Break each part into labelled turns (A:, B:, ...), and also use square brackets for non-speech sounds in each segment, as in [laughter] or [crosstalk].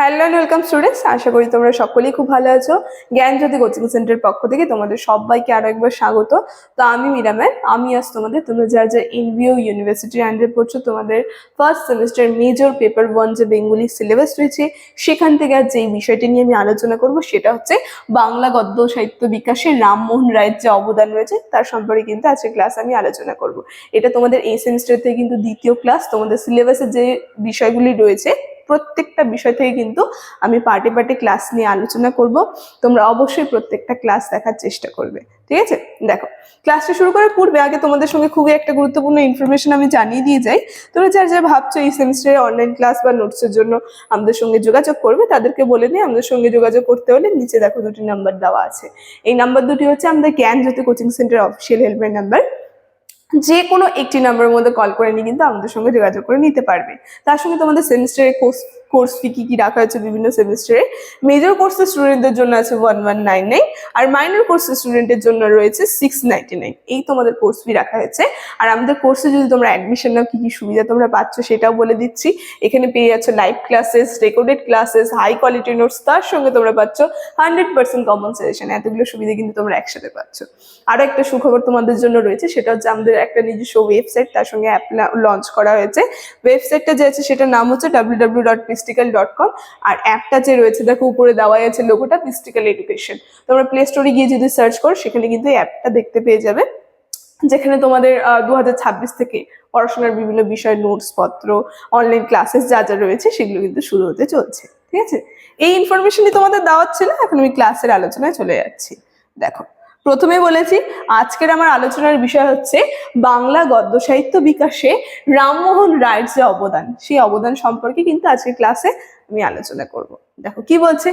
A: Hello and welcome students আশা করি তোমরা সকলেই খুব ভালো আছো। জ্ঞানজ্যোতি কোচিং সেন্টারের পক্ষ থেকে তোমাদের সবাইকে আরও একবার স্বাগত। তো আমি মীরা ম্যাম আমি আজ তোমাদের, তোমরা যার যা এনবিও ইউনিভার্সিটির আন্ডারে পড়ছো, তোমাদের first semester major paper one যে বেঙ্গলি সিলেবাস রয়েছে, সেখান থেকে আজ যেই বিষয়টি নিয়ে আমি আলোচনা করব, সেটা হচ্ছে বাংলা গদ্য সাহিত্য বিকাশে রামমোহন রায়ের যে অবদান রয়েছে, তার সম্পর্কে কিন্তু আজকে ক্লাস আমি আলোচনা করব। এটা তোমাদের এই সেমিস্টার থেকে কিন্তু দ্বিতীয় ক্লাস তোমাদের সিলেবাসে যে বিষয়গুলি রয়েছে প্রত্যেকটা বিষয় থেকে কিন্তু আমি পার্টি পার্টি ক্লাস নিয়ে আলোচনা করব। তোমরা অবশ্যই প্রত্যেকটা ক্লাস দেখার চেষ্টা করবে। ঠিক আছে? দেখো ক্লাসটা শুরু করার পূর্বে আগে তোমাদের সঙ্গে খুবই একটা গুরুত্বপূর্ণ ইনফরমেশন আমি জানিয়ে দিয়ে যাই। তোমরা যার যা ভাবছ এই সেমিস্টারে অনলাইন ক্লাস বা নোটসের জন্য আমাদের সঙ্গে যোগাযোগ করবে, তাদেরকে বলে দিই আমাদের সঙ্গে যোগাযোগ করতে হলে নিচে দেখো দুটি নাম্বার দেওয়া আছে। এই নাম্বার দুটি হচ্ছে আমাদের Gyan Jyoti coaching centre official helpline number যে কোনো একটি নাম্বারের মধ্যে কল করে নিয়ে কিন্তু আমাদের সঙ্গে যোগাযোগ করে নিতে পারবে। তার সঙ্গে তোমাদের সেমিস্টারের কোর্স কোর্স ফি কি কি রাখা হয়েছে বিভিন্ন সেমিস্টারে মেজর কোর্সের স্টুডেন্টদের জন্য আছে ওয়ান ওয়ান নাইন নাইন আর মাইনর কোর্সের স্টুডেন্টের জন্য রয়েছে সিক্স নাইনটি নাইন এই তোমাদের কোর্স ফি রাখা হয়েছে। আর আমাদের কোর্সে যদি তোমরা অ্যাডমিশন নাও, কি কি সুবিধা তোমরা পাচ্ছ সেটাও বলে দিচ্ছি। এখানে পেয়ে যাচ্ছ live classes recorded classes high quality notes তার সঙ্গে তোমরা পাচ্ছ হান্ড্রেড পার্সেন্ট কমন সাজেশন এতগুলো সুবিধা কিন্তু তোমরা একসাথে পাচ্ছ। আরও একটা সুখবর তোমাদের জন্য রয়েছে, সেটা হচ্ছে আমাদের একটা নিজস্ব ওয়েবসাইট তার সঙ্গে অ্যাপ লঞ্চ করা হয়েছে। ওয়েবসাইটটা যে আছে, সেটার নাম হচ্ছে ডাব্লিউ ডাব্লিউ ডট পিস্টিক্যাল ডট কম আর অ্যাপটা যে রয়েছে, দেখো, উপরে দেওয়া আছে লোগোটা পিস্টিক্যাল এডুকেশন তোমরা প্লে স্টোরে গিয়ে যদি সার্চ করো, সেখানে কিন্তু এই অ্যাপটা দেখতে পেয়ে যাবে। যেখানে তোমাদের দু হাজার ছাব্বিশ থেকে পড়াশোনার বিভিন্ন বিষয় নোটস পত্র অনলাইন ক্লাসেস যা যা রয়েছে, সেগুলো কিন্তু শুরু হতে চলছে। ঠিক আছে? এই ইনফরমেশনই তোমাদের দেওয়ার ছিল, এখন আমি ক্লাসের আলোচনায় চলে যাচ্ছি। দেখো। প্রথমে বলেছি, আজকের আমার আলোচনার বিষয় হচ্ছে বাংলা গদ্য সাহিত্য বিকাশে রামমোহন রায়ের যে অবদান, সেই অবদান সম্পর্কে কিন্তু আজকের ক্লাসে আমি আলোচনা করব। দেখো কি বলছে?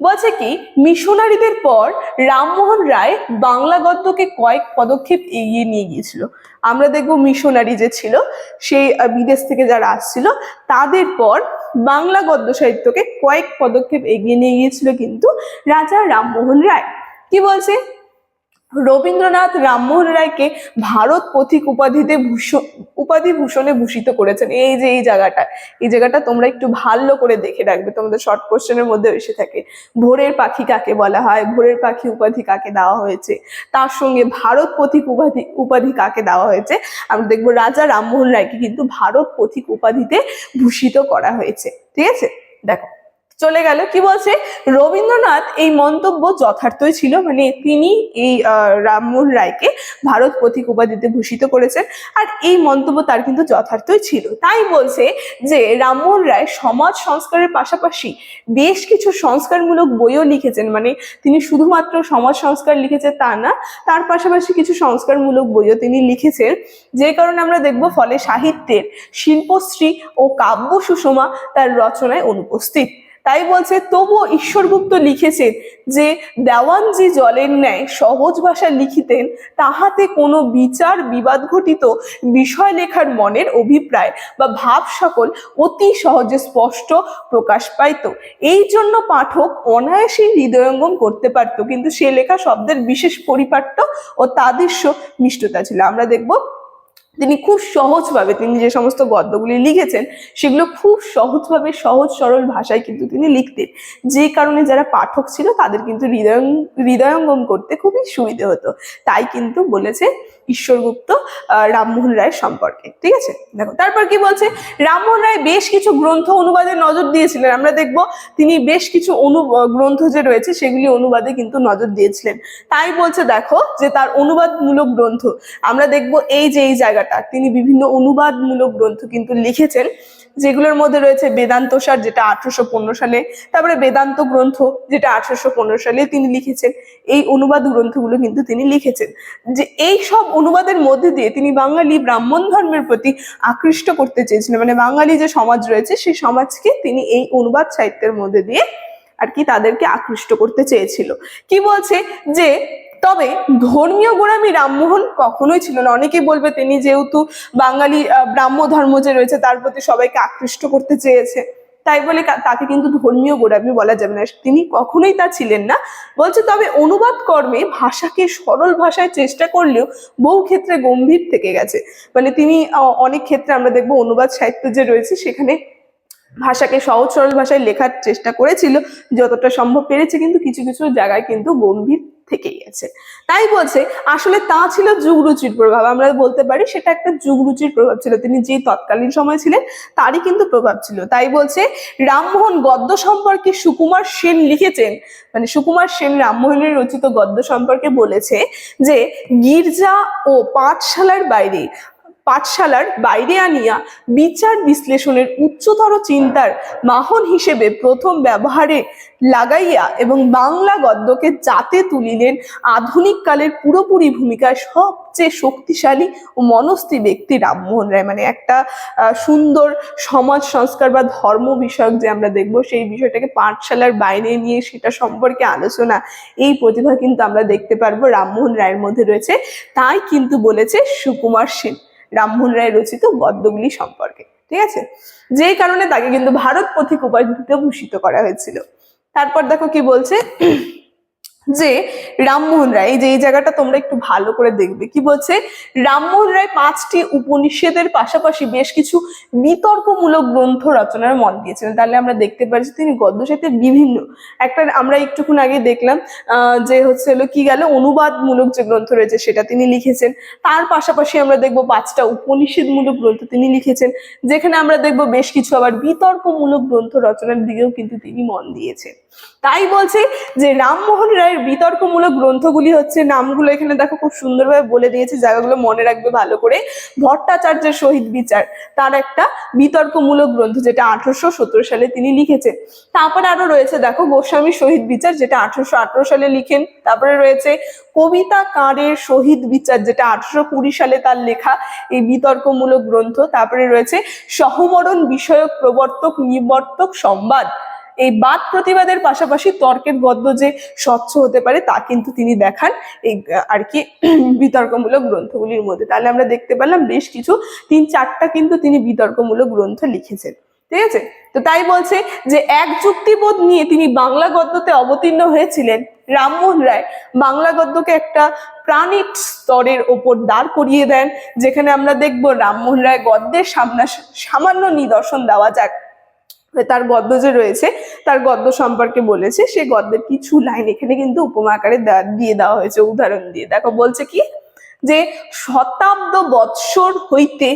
A: বলছে কি, মিশনারিদের পর রামমোহন রায় বাংলা গদ্যকে কয়েক পদক্ষেপ এগিয়ে নিয়ে গিয়েছিল। আমরা দেখব মিশনারি যে ছিল, সেই বিদেশ থেকে যারা আসছিল, তাদের পর বাংলা গদ্য সাহিত্যকে কয়েক পদক্ষেপ এগিয়ে নিয়ে গিয়েছিল কিন্তু রাজা রামমোহন রায়। কি বলছে? রবীন্দ্রনাথ রামমোহন রায়কে ভারত পথিক উপাধিতে উপাধি ভূষণে ভূষিত করেছেন। এই যে, এই জায়গাটা এই জায়গাটা তোমরা একটু ভালো করে দেখে রাখবে। তোমাদের শর্ট কোশ্চেনের মধ্যে এসে থাকে, ভোরের পাখি কাকে বলা হয়? ভোরের পাখি উপাধি কাকে দেওয়া হয়েছে? তার সঙ্গে ভারত পথিক উপাধি উপাধি কাকে দেওয়া হয়েছে? আমরা দেখব রাজা রামমোহন রায়কে কিন্তু ভারত পথিক উপাধিতে ভূষিত করা হয়েছে। ঠিক আছে? দেখো। চলে গেল। কি বলছে? রবীন্দ্রনাথ এই মন্তব্য যথার্থই ছিল। মানে তিনি এই রামমোহন রায়কে ভারত পথিক উপাধিতে ভূষিত করেছেন আর এই মন্তব্য তার কিন্তু যথার্থই ছিল। তাই বলছে যে রামমোহন রায় সমাজ সংস্কারের পাশাপাশি বেশ কিছু সংস্কারমূলক বইও লিখেছেন। মানে তিনি শুধুমাত্র সমাজ সংস্কার লিখেছে তা না, তার পাশাপাশি কিছু সংস্কারমূলক বইও তিনি লিখেছেন। যে কারণে আমরা দেখব ফলে সাহিত্যের শিল্পশ্রী ও কাব্য সুষমা তার রচনায় অনুপস্থিত। তাই বলছে, তবুও ঈশ্বরগুপ্ত লিখেছেন যে দেওয়ানজি জলের ন্যায় সহজ ভাষা লিখিতেন, তাহাতে কোনো বিচার বিবাদ ঘটিত বিষয় লেখার মনের অভিপ্রায় বা ভাব সকল অতি সহজে স্পষ্ট প্রকাশ পাইত। এই জন্য পাঠক অনায়াসেই হৃদয়ঙ্গম করতে পারত। কিন্তু সে লেখা শব্দের বিশেষ পরিপাট্য ও তাদৃশ্য মিষ্টতা ছিল। আমরা দেখব তিনি খুব সহজভাবে তিনি যে সমস্ত গদ্যগুলি লিখেছেন, সেগুলো খুব সহজভাবে, সহজ, সরল ভাষায় কিন্তু তিনি লিখতেন যে কারণে যারা পাঠক ছিল তাদের কিন্তু হৃদয়, হৃদয়ঙ্গম করতে খুবই সুবিধে হতো। তাই কিন্তু বলেছে ঈশ্বরগুপ্ত রামমোহন রায়ের সম্পর্কে, ঠিক আছে? দেখো, তারপর কি বলছে? রামমোহন রায় বেশ কিছু গ্রন্থ অনুবাদে নজর দিয়েছিলেন। আমরা দেখব তিনি বেশ কিছু অনু গ্রন্থ যে রয়েছে, সেগুলি অনুবাদে কিন্তু নজর দিয়েছিলেন। তাই বলছে, দেখো, যে তার অনুবাদমূলক গ্রন্থ, আমরা দেখব এই যে এই জায়গাটা, তিনি বিভিন্ন অনুবাদমূলক গ্রন্থ কিন্তু লিখেছেন, যেগুলোর মধ্যে রয়েছে বেদান্ত সার, যেটা আঠারোশো পনেরো সালে, তারপরে বেদান্ত গ্রন্থ, যেটা আঠারোশো পনেরো সালে তিনি লিখেছেন, এই অনুবাদ গ্রন্থগুলো কিন্তু তিনি লিখেছেন। যে এই সব অনুবাদের মধ্যে দিয়ে তিনি বাঙালি ব্রাহ্মণ ধর্মের প্রতি আকৃষ্ট করতে চেয়েছিলেন। মানে বাঙালি যে সমাজ রয়েছে, সেই সমাজকে তিনি এই অনুবাদ সাহিত্যের মধ্যে দিয়ে আর কি তাদেরকে আকৃষ্ট করতে চেয়েছিল। কি বলছে যে, তবে ধর্মীয় গোড়ামি রামমোহন কখনোই ছিল না। অনেকেই বলবে তিনি যেহেতু বাঙালি ব্রাহ্ম ধর্ম যে রয়েছে, তার প্রতি সবাইকে আকৃষ্ট করতে চেয়েছে। তাই বলে তাকে কিন্তু ধর্মীয় গোড়ামি বলা যাবে না। তিনি কখনোই তা ছিলেন না। বলছে, তবে অনুবাদ কর্মে ভাষাকে সরল ভাষায় চেষ্টা করলেও বহু ক্ষেত্রে গম্ভীর থেকে গেছে। মানে তিনি অনেক ক্ষেত্রে আমরা দেখব অনুবাদ সাহিত্য যে রয়েছে, সেখানে ভাষাকে সহজ সরল ভাষায় লেখার চেষ্টা করেছিল, যতটা সম্ভব পেরেছে, কিন্তু কিছু কিছু জায়গায় কিন্তু গম্ভীর থেকেই গেছে। তাই বলছে, আসলে তা ছিল যুগরুচির প্রভাব। আমরা বলতে পারি, সেটা একটা যুগরুচির প্রভাব ছিল। তিনি যে তৎকালীন সময় ছিলেন, তারই কিন্তু প্রভাব ছিল। তাই বলছে, রামমোহন গদ্য সম্পর্কে সুকুমার সেন লিখেছেন। মানে সুকুমার সেন রামমোহনের রচিত গদ্য সম্পর্কে বলেছে যে, গির্জা ও পাঠশালার বাইরে পাঠশালার বাইরে আনিয়া বিচার বিশ্লেষণের উচ্চতর চিন্তার মাহন হিসেবে প্রথম ব্যবহারে লাগাইয়া এবং বাংলা গদ্যকে জাতে তুলিলেন আধুনিক কালের পুরোপুরি ভূমিকায় সবচেয়ে শক্তিশালী ও মনস্থি ব্যক্তি রামমোহন রায়। মানে একটা সুন্দর সমাজ সংস্কার বা ধর্ম বিষয়ক যে আমরা দেখব, সেই বিষয়টাকে পাঠশালার বাইরে নিয়ে সেটা সম্পর্কে আলোচনা, এই প্রতিভা কিন্তু আমরা দেখতে পারব রামমোহন রায়ের মধ্যে রয়েছে। তাই কিন্তু বলেছে সুকুমার সেন। রামমোহন রায় রচিত গদ্যগুলি সম্পর্কে, ঠিক আছে? যেই কারণে তাকে কিন্তু ভারত পথিক উপাধিতে ভূষিত করা হয়েছিল। তারপর দেখো কি বলছে? যে রামমোহন রায়, এই যে, এই জায়গাটা তোমরা একটু ভালো করে দেখবে। কি বলছে? রামমোহন রায় পাঁচটি উপনিষেদের পাশাপাশি বেশ কিছু বিতর্কমূলক গ্রন্থ রচনার মন দিয়েছিলেন তাহলে আমরা দেখতে পাচ্ছি তিনি গদ্য সাহিত্যে বিভিন্ন, একটা আমরা একটুক্ষণ আগে দেখলাম যে হচ্ছে হলো কি গেল, অনুবাদমূলক যে গ্রন্থ রয়েছে সেটা তিনি লিখেছেন। তার পাশাপাশি আমরা দেখব পাঁচটা উপনিষেধমূলক গ্রন্থ তিনি লিখেছেন, যেখানে আমরা দেখব বেশ কিছু আবার বিতর্কমূলক গ্রন্থ রচনার দিকেও কিন্তু তিনি মন দিয়েছেন। তাই বলছে যে রামমোহন রায়ের বিতর্কমূলক গ্রন্থগুলি হচ্ছে নামগুলো এখানে দেখো খুব সুন্দরভাবে বলে দিয়েছে, জায়গাগুলো মনে রাখবে ভালো করে। ভট্টাচার্যের শহীদ বিচার, তার একটা বিতর্কমূলক গ্রন্থ যেটা আঠারোশো সতেরো সালে তিনি লিখেছেন তারপরে আরও রয়েছে দেখো গোস্বামী শহীদ বিচার যেটা আঠারোশো আঠারো সালে লিখেন। তারপরে রয়েছে কবিতা কারের শহীদ বিচার যেটা আঠারোশো কুড়ি সালে তার লেখা এই বিতর্কমূলক গ্রন্থ। তারপরে রয়েছে সহমরণ বিষয়ক প্রবর্তক নিবর্তক সংবাদ এই বাদ প্রতিবাদের পাশাপাশি তর্কের গদ্য যে স্বচ্ছ হতে পারে তা কিন্তু তিনি দেখান এই আর কি [clears throat] বিতর্কমূলক গ্রন্থগুলির মধ্যে। তাহলে আমরা দেখতে পেলাম বেশ কিছু, তিন চারটা কিন্তু তিনি বিতর্কমূলক গ্রন্থ লিখেছেন। ঠিক আছে? তো তাই বলছে যে এক যুক্তিবোধ নিয়ে তিনি বাংলা গদ্যতে অবতীর্ণ হয়েছিলেন রামমোহন রায়। বাংলা গদ্যকে একটা প্রাণিক স্তরের ওপর দাঁড় করিয়ে দেন, যেখানে আমরা দেখব রামমোহন রায় গদ্যের সামনা সামান্য নিদর্শন দেওয়া যাক। তার গদ্য যে রয়েছে, তার গদ্য সম্পর্কে বলেছে, সে গদ্যের কিছু লাইন এখানে কিন্তু উপমা আকারে দিয়ে দেওয়া হয়েছে, উদাহরণ দিয়ে। দেখো, বলছে কি? যে শতাব্দ বৎসর হইতে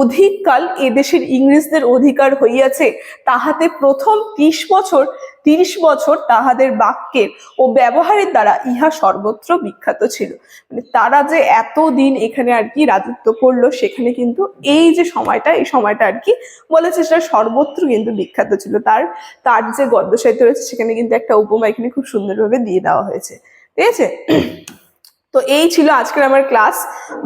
A: অধিককাল এদেশের ইংরেজদের অধিকার হইয়াছে, তাহাতে প্রথম ত্রিশ বছর, তিরিশ বছর তাহাদের বাক্যের ও ব্যবহারের দ্বারা ইহা সর্বত্র বিখ্যাত ছিল। মানে তারা যে এতদিন এখানে আর কি রাজত্ব করল, সেখানে কিন্তু এই যে সময়টা, এই সময়টা আর কি বলেছে সেটা সর্বত্র কিন্তু বিখ্যাত ছিল। তার তার যে গদ্য সাহিত্য রয়েছে, সেখানে কিন্তু একটা উপমা এখানে খুব সুন্দরভাবে দিয়ে দেওয়া হয়েছে। ঠিক আছে? তো এই ছিল আজকের আমার ক্লাস,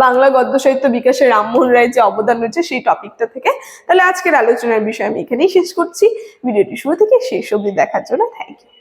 A: বাংলা গদ্য সাহিত্য বিকাশে রামমোহন রায়ের যে অবদান রয়েছে সেই টপিকটা থেকে। তাহলে আজকের আলোচনার বিষয় আমি এখানেই শেষ করছি। ভিডিওটি শুরু থেকে শেষ অবধি দেখার জন্য থ্যাংক ইউ